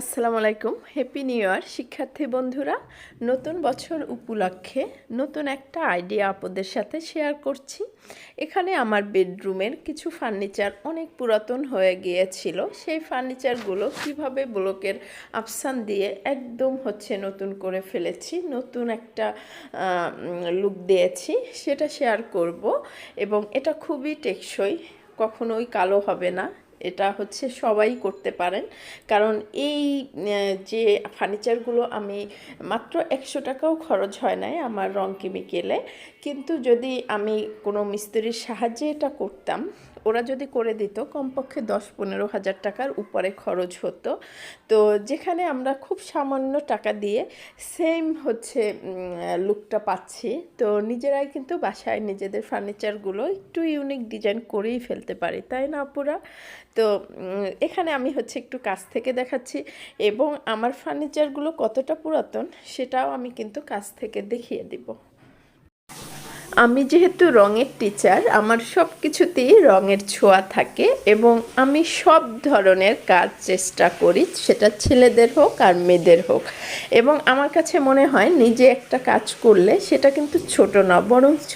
আসসালামু আলাইকুম। Happy new year শিক্ষার্থী বন্ধুরা, নতুন বছর উপলক্ষে নতুন একটা আইডিয়া আপনাদের সাথে শেয়ার করছি। এখানে আমার বেডরুমের কিছু ফার্নিচার অনেক পুরাতন হয়ে গিয়েছিল। সেই ফার্নিচারগুলো কীভাবে ব্লকের আফসান দিয়ে একদম হচ্ছে নতুন করে ফেলেছি, নতুন একটা লুক দিয়েছি, সেটা শেয়ার করব। এবং এটা খুবই টেকসই, কখনোই কালো হবে না। এটা হচ্ছে সবাই করতে পারেন। কারণ এই যে ফার্নিচারগুলো আমি মাত্র একশো টাকাও খরচ হয় নাই আমার রং কেমিকেলে কিন্তু যদি আমি কোনো মিস্ত্রির সাহায্যে এটা করতাম ওরা যদি করে দিত, কমপক্ষে দশ পনেরো হাজার টাকার উপরে খরচ হতো। তো যেখানে আমরা খুব সামান্য টাকা দিয়ে সেম হচ্ছে লুকটা পাচ্ছি। তো নিজেরাই কিন্তু বাসায় নিজেদের ফার্নিচারগুলো একটু ইউনিক ডিজাইন করেই ফেলতে পারি, তাই না আপুরা? তো এখানে আমি হচ্ছে একটু কাছ থেকে দেখাচ্ছি এবং আমার ফার্নিচারগুলো কতটা পুরাতন সেটাও আমি কিন্তু কাছ থেকে দেখিয়ে দিব। আমি যেহেতু রঙের টিচার আমার সব কিছুতেই রঙের ছোঁয়া থাকে এবং আমি সব ধরনের কাজ চেষ্টা করি, সেটা ছেলেদের হোক আর মেয়েদের হোক। এবং আমার কাছে মনে হয় নিজে একটা কাজ করলে সেটা কিন্তু ছোট না, বরঞ্চ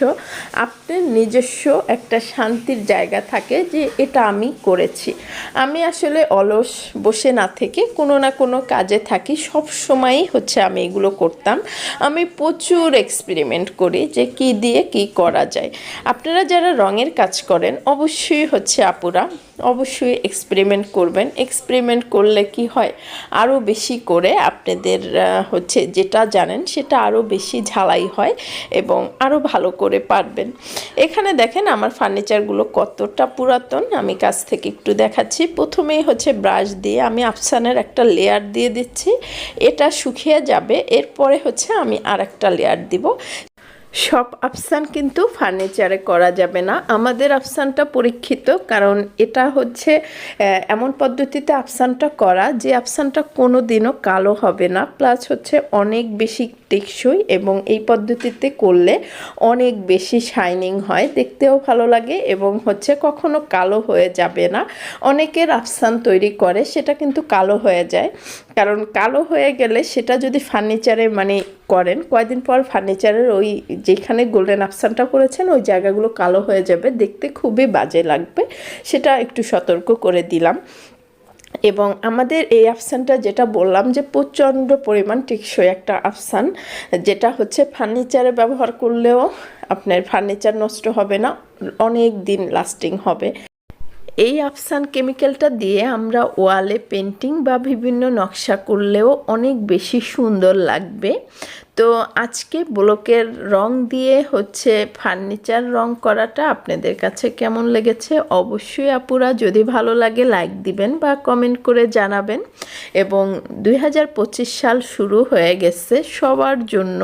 আপনার নিজস্ব একটা শান্তির জায়গা থাকে যে এটা আমি করেছি। আমি আসলে অলস বসে না থেকে কোনো না কোনো কাজে থাকি, সব সময়ই হচ্ছে আমি এগুলো করতাম। আমি প্রচুর এক্সপেরিমেন্ট করি যে কি দিয়ে কি করা যায়? আপনারা যারা রঙের কাজ করেন, অবশ্যই হচ্ছে আপুরা, অবশ্যই এক্সপেরিমেন্ট করবেন। এক্সপেরিমেন্ট করলে কি হয়? আরও বেশি করে আপনাদের হচ্ছে যেটা জানেন সেটা আরও বেশি ঝালাই হয় এবং আরও ভালো করে পারবেন। এখানে দেখেন আমার ফার্নিচারগুলো কতটা পুরাতন, আমি কাছ থেকে একটু দেখাচ্ছি। প্রথমেই হচ্ছে ব্রাশ দিয়ে আমি আফসানের একটা লেয়ার দিয়ে দিচ্ছি। এটা শুকিয়ে যাবে, এরপরে হচ্ছে আমি আর একটা লেয়ার দিব। সব আফসান কিন্তু ফার্নিচারে করা যাবে না। আমাদের আফসানটা পরীক্ষিত, কারণ এটা হচ্ছে এমন পদ্ধতিতে আফসানটা করা যে আফসানটা কোনো দিনও কালো হবে না। প্লাস হচ্ছে অনেক বেশি টেকসই এবং এই পদ্ধতিতে করলে অনেক বেশি শাইনিং হয়। দেখতেও ভালো লাগে এবং হচ্ছে কখনো কালো হয়ে যাবে না। অনেকের আফসান তৈরি করে, সেটা কিন্তু কালো হয়ে যায়। কারণ কালো হয়ে গেলে সেটা যদি ফার্নিচারে মানে করেন, কয়দিন পর ফার্নিচারের ওই যেখানে গোল্ডেন আফসানটা করেছেন, ওই জায়গাগুলো কালো হয়ে যাবে। দেখতে খুবই বাজে লাগবে। সেটা একটু সতর্ক করে দিলাম। এবং আমাদের এই আফসানটা যেটা বললাম যে, প্রচণ্ড পরিমাণ টেকসই একটা আফসান যেটা হচ্ছে ফার্নিচারে ব্যবহার করলেও আপনার ফার্নিচার নষ্ট হবে না, অনেক দিন লাস্টিং হবে। এই আফসান কেমিক্যালটা দিয়ে আমরা ওয়ালে পেন্টিং বা বিভিন্ন নকশা করলেও অনেক বেশি সুন্দর লাগবে। তো আজকে ব্লকের রং দিয়ে হচ্ছে ফার্নিচার রং করাটা আপনাদের কাছে কেমন লেগেছে? অবশ্যই আপুরা যদি ভালো লাগে লাইক দিবেন বা কমেন্ট করে জানাবেন। এবং দুই হাজার পঁচিশ সাল শুরু হয়ে গেছে সবার জন্য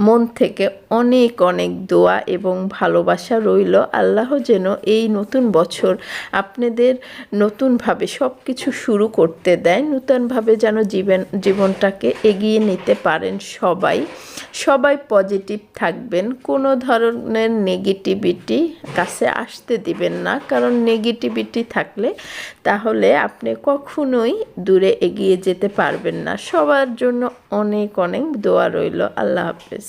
মন থেকে অনেক অনেক দোয়া এবং ভালোবাসা রইল। আল্লাহ যেন এই নতুন বছর আপনাদের নতুনভাবে সব কিছু শুরু করতে দেয়, নতুনভাবে যেন জীবন, জীবনটাকে এগিয়ে নিতে পারেন সবাই। সবাই পজিটিভ থাকবেন। কোনো ধরনের নেগেটিভিটি কাছে আসতে দিবেন না। কারণ নেগেটিভিটি থাকলে তাহলে আপনি কখনোই দূরে এগিয়ে যেতে পারবেন না। সবার জন্য অনেক অনেক দোয়া রইল। আল্লাহ হাফেজ।